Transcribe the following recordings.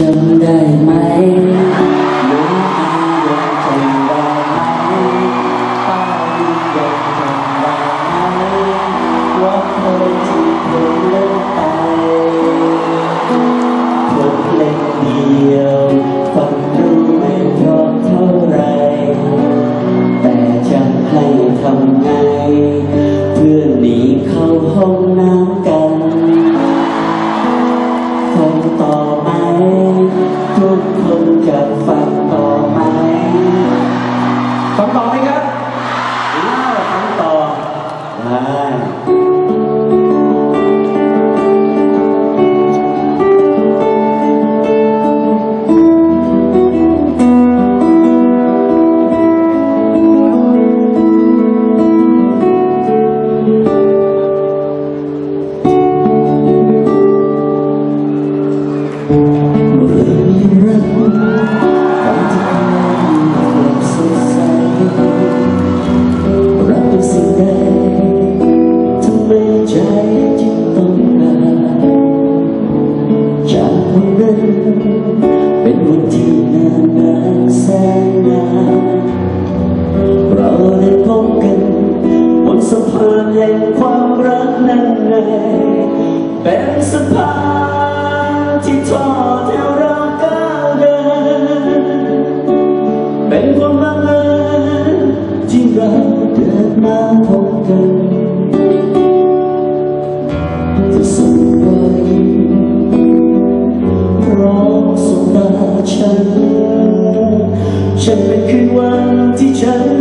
trong đầy mây เกิดมาพบกันจะส่งรอยมร้องส่งมาฉัน ฉันเป็นคืนวันที่ฉัน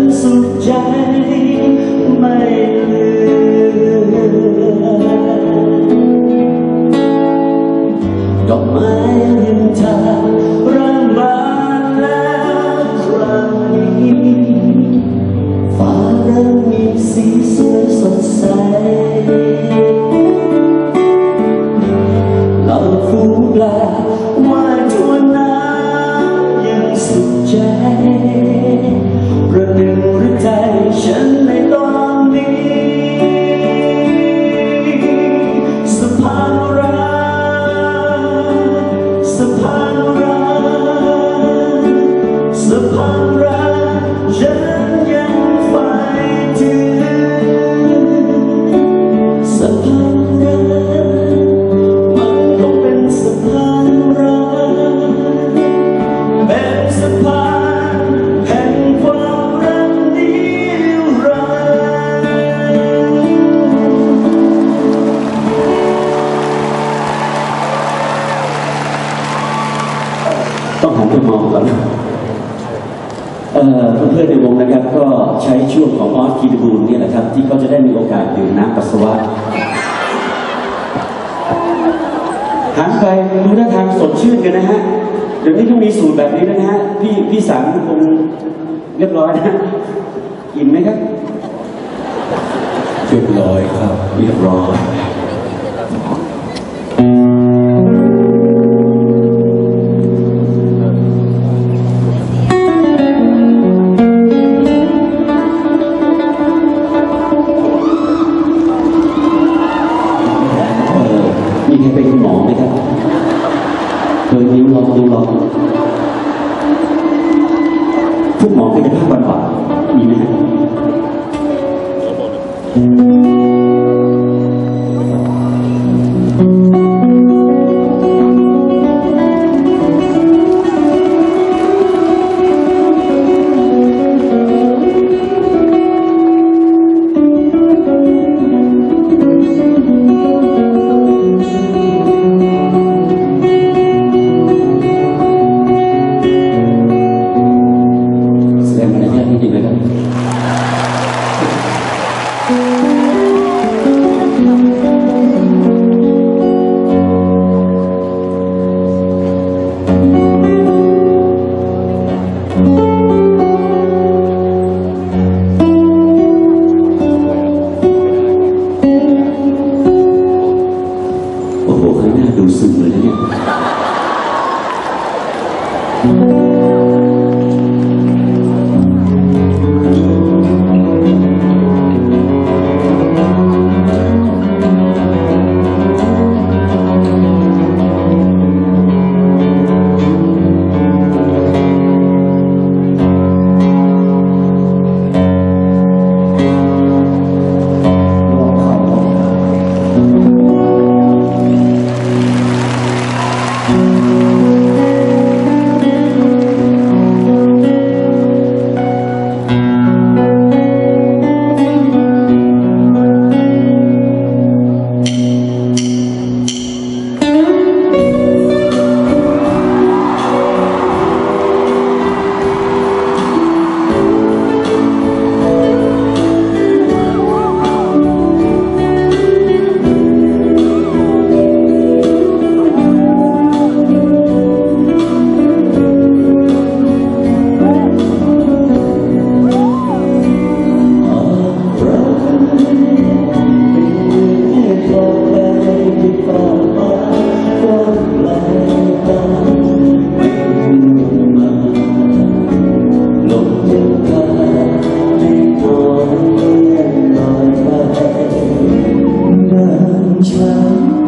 ก่อเพื่อนในวงนะครับก็ใช้ช่วงของออสกีดบูลนี่แหละครับ ที่เขาจะได้มีโอกาสดื่มน้ำปัสสาวะหันไปดูท่าทางสดชื่นกันนะฮะเดี๋ยวนี้องมีสูตรแบบนี้นะฮะพี่พี่สามคงเรียบร้อยนะอิ่มไหมครับเรียบร้อยครับเรียบร้อย ไม่ได้เธอยิ้มลองยิ้มลองพวกหมอกายภาพบำบัด drown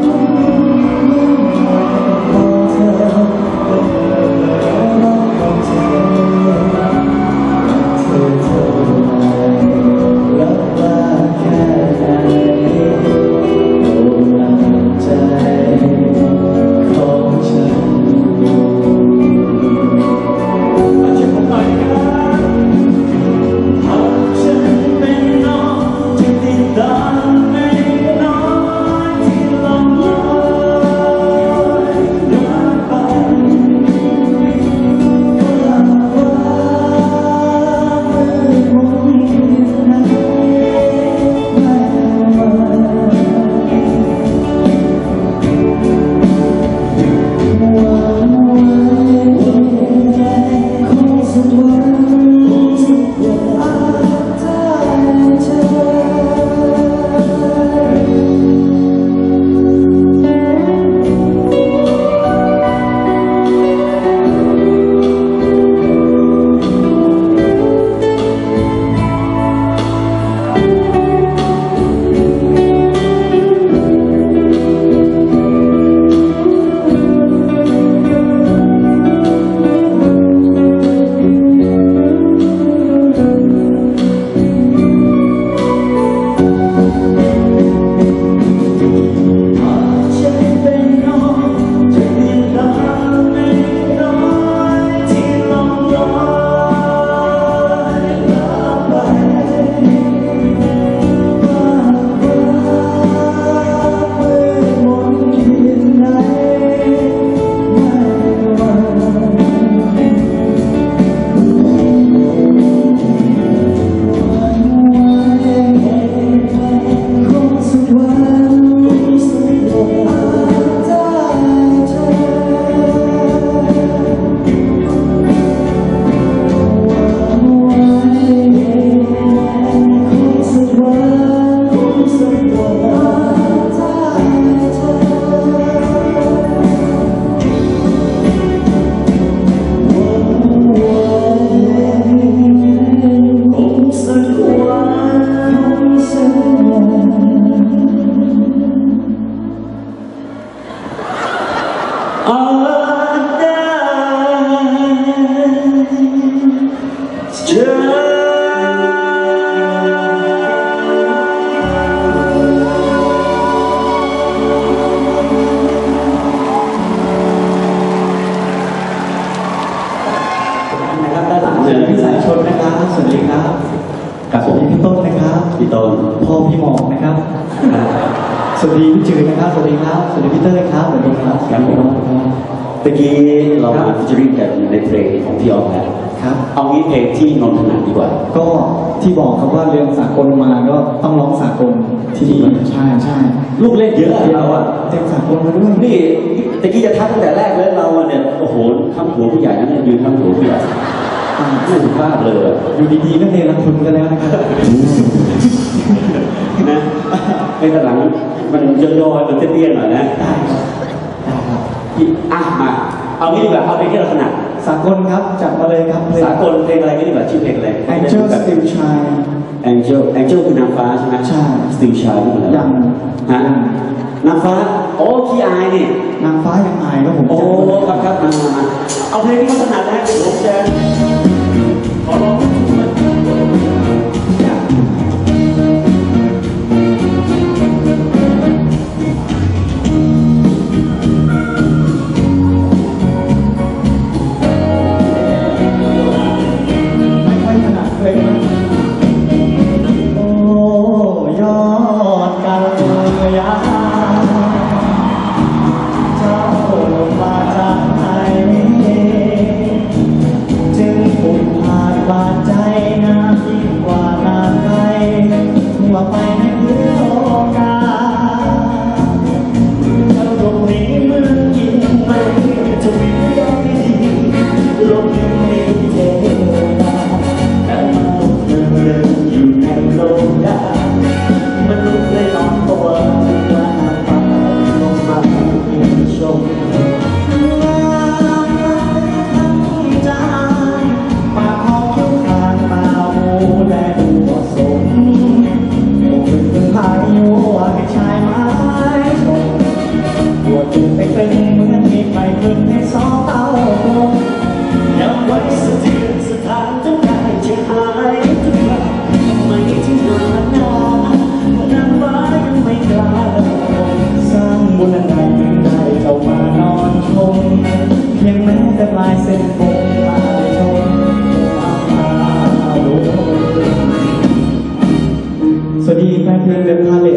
สวัสดีพี่จืดนะครับ สวัสดีครับ สวัสดีพี่เต้ยครับ สวัสดีครับครับผมตะกี้เรามาฟิชเจอริ่งกันในเพลงของพี่ออฟแล้วครับ เอางี้เพลงที่นนท์ถนัดดีกว่า ก็ที่บอกครับว่าเรียนสากลมาก็ต้องร้องสากลที่ดีใช่ใช่ลูกเล่นเยอะอะเราอะเต็มสากลมาด้วยนี่ตะกี้จะทักตั้งแต่แรกเลยเราอะเนี่ยโอ้โหข้ามหัวผู้ใหญ่นั่นนะยืนข้ามหัวผู้ใหญ่อ่าไม่สุภาพเลยอะอยู่ดีๆก็เนรคุณกันแล้วนะครับนะในตอนหลัง มันย่อๆมันเตี้ยๆหน่อยนะได้ครับได้ครับพี่อะมาเอางี้ดีกว่าเอาเพลงที่เราถนัดสากลครับจัดมาเลยครับเพลงสากลเพลงอะไรก็ดีกว่าชื่อเพลงอะไร Angel Still Shine Angel Angel คือนางฟ้าใช่ไหมใช่ Still Shine นี่มันอะไรยังฮะนางฟ้าโอ้ขี้อายนี่นางฟ้ายังอายครับผมโอ้จัดมาเลยครับครับมามามาเอาเพลงที่เขาถนัดนะผมจะขอร้อง ไปเป็นเหมือนมีไฟขึ้นให้สองเต้าลมยังไว้สะเทือนสถานทุกกายจะหายทุกอย่าไม่ที่นานนานนางฟ้ายังไม่กล้าลงสร้างบุญใดจึงได้เข้ามานอนชมเพียงแม้แต่ปลายเส้นผมมาชมอาดูสวัสดีแฟนเพลงเดอะพาเล